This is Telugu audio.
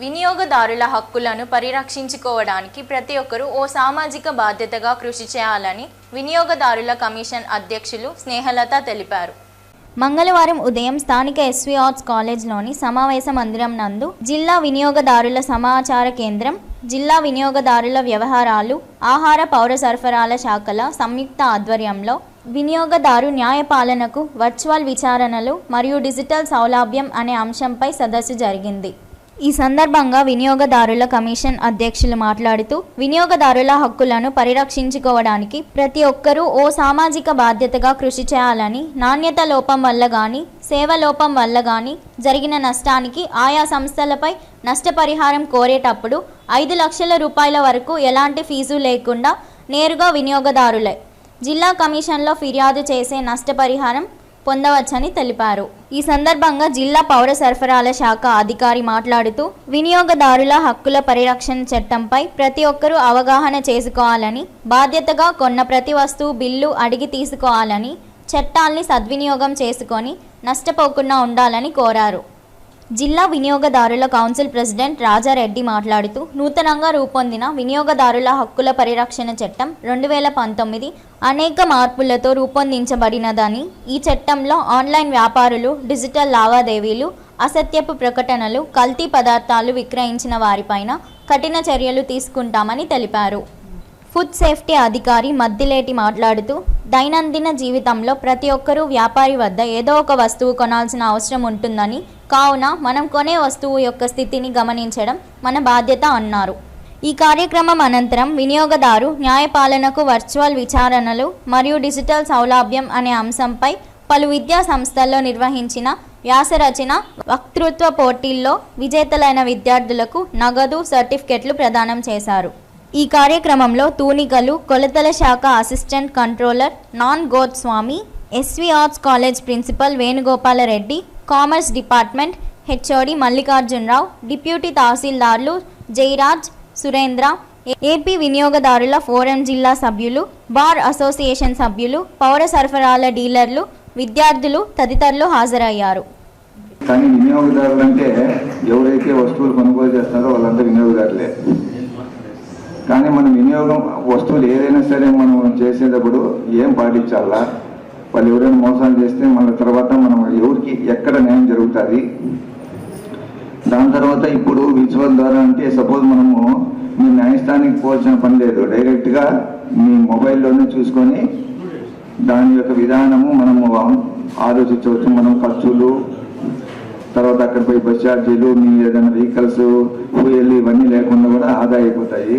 వినియోగదారుల హక్కులను పరిరక్షించుకోవడానికి ప్రతి ఒక్కరూ ఓ సామాజిక బాధ్యతగా కృషి చేయాలని వినియోగదారుల కమిషన్ అధ్యక్షులు స్నేహలత తెలిపారు. మంగళవారం ఉదయం స్థానిక ఎస్వి ఆర్ట్స్ కాలేజ్లోని సమావేశ మందిరం నందు జిల్లా వినియోగదారుల సమాచార కేంద్రం జిల్లా వినియోగదారుల వ్యవహారాలు ఆహార పౌర సరఫరాల శాఖల సంయుక్త ఆధ్వర్యంలో వినియోగదారు న్యాయపాలనకు వర్చువల్ విచారణలు మరియు డిజిటల్ సౌలభ్యం అనే అంశంపై సదస్సు జరిగింది. ఈ సందర్భంగా వినియోగదారుల కమిషన్ అధ్యక్షులు మాట్లాడుతూ వినియోగదారుల హక్కులను పరిరక్షించుకోవడానికి ప్రతి ఒక్కరూ ఓ సామాజిక బాధ్యతగా కృషి చేయాలని నాణ్యత లోపం వల్ల గాని సేవ లోపం వల్ల గాని జరిగిన నష్టానికి ఆయా సంస్థలపై నష్టపరిహారం కోరేటప్పుడు ఐదు లక్షల రూపాయల వరకు ఎలాంటి ఫీజు లేకుండా నేరుగా వినియోగదారులే. జిల్లా కమిషన్లో ఫిర్యాదు చేసే నష్టపరిహారం పొందవచ్చని తెలిపారు. ఈ సందర్భంగా జిల్లా పౌర సరఫరాల శాఖ అధికారి మాట్లాడుతూ వినియోగదారుల హక్కుల పరిరక్షణ చట్టంపై ప్రతి ఒక్కరూ అవగాహన చేసుకోవాలని బాధ్యతగా కొన్న ప్రతి వస్తువు బిల్లు అడిగి తీసుకోవాలని చట్టాల్ని సద్వినియోగం చేసుకొని నష్టపోకుండా ఉండాలని కోరారు. జిల్లా వినియోగదారుల కౌన్సిల్ ప్రెసిడెంట్ రాజారెడ్డి మాట్లాడుతూ నూతనంగా రూపొందిన వినియోగదారుల హక్కుల పరిరక్షణ చట్టం రెండు వేల పంతొమ్మిది అనేక మార్పులతో రూపొందించబడినదని ఈ చట్టంలో ఆన్లైన్ వ్యాపారులు డిజిటల్ లావాదేవీలు అసత్యపు ప్రకటనలు కల్తీ పదార్థాలు విక్రయించిన వారిపైన కఠిన చర్యలు తీసుకుంటామని తెలిపారు. ఫుడ్ సేఫ్టీ అధికారి మద్దిలేటి మాట్లాడుతూ దైనందిన జీవితంలో ప్రతి ఒక్కరూ వ్యాపారి వద్ద ఏదో ఒక వస్తువు కొనాల్సిన అవసరం ఉంటుందని కావున మనం కొనే వస్తువు యొక్క స్థితిని గమనించడం మన బాధ్యత అన్నారు. ఈ కార్యక్రమం అనంతరం వినియోగదారు న్యాయపాలనకు వర్చువల్ విచారణలు మరియు డిజిటల్ సౌలభ్యం అనే అంశంపై పలు విద్యా సంస్థల్లో నిర్వహించిన వ్యాసరచన వక్తృత్వ పోటీల్లో విజేతలైన విద్యార్థులకు నగదు సర్టిఫికెట్లు ప్రదానం చేశారు. ఈ కార్యక్రమంలో తూనికలు కొలతల శాఖ assistant controller non Goswami SV arts college principal Venugopalareddy commerce department HOD Mallikarjunarao deputy తహసీల్దార్లు Jayaraj Surendra AP వినియోగదారుల ఫోరం జిల్లా సభ్యులు బార్ అసోసియేషన్ సభ్యులు పౌర సరఫరాల డీలర్లు విద్యార్థులు తదితరులు హాజరయ్యారు. కానీ వినియోగదారులు అంటే ఎవరైతే వస్తువులు కొనుగోలు చేస్తారో వాళ్ళంతా వినియోగదారులే. కానీ మనం వినియోగం వస్తువులు ఏదైనా సరే మనం చేసేటప్పుడు ఏం పాటించాలా? వాళ్ళు ఎవరైనా మోసాలు చేస్తే మన తర్వాత మనం ఎక్కడ న్యాయం జరుగుతుంది? దాని తర్వాత ఇప్పుడు విజువల్ ద్వారా అంటే సపోజ్ మనము మీ న్యాయస్థానానికి పోల్చిన పని లేదు. డైరెక్ట్గా మీ మొబైల్లోనే చూసుకొని దాని యొక్క విధానము మనము ఆలోచించవచ్చు. మనం ఖర్చులు తర్వాత అక్కడ పోయి బస్ ఛార్జీలు మీ ఏదైనా వెహికల్స్ ఫ్యూయల్ ఇవన్నీ లేకుండా కూడా ఆదా అయిపోతాయి.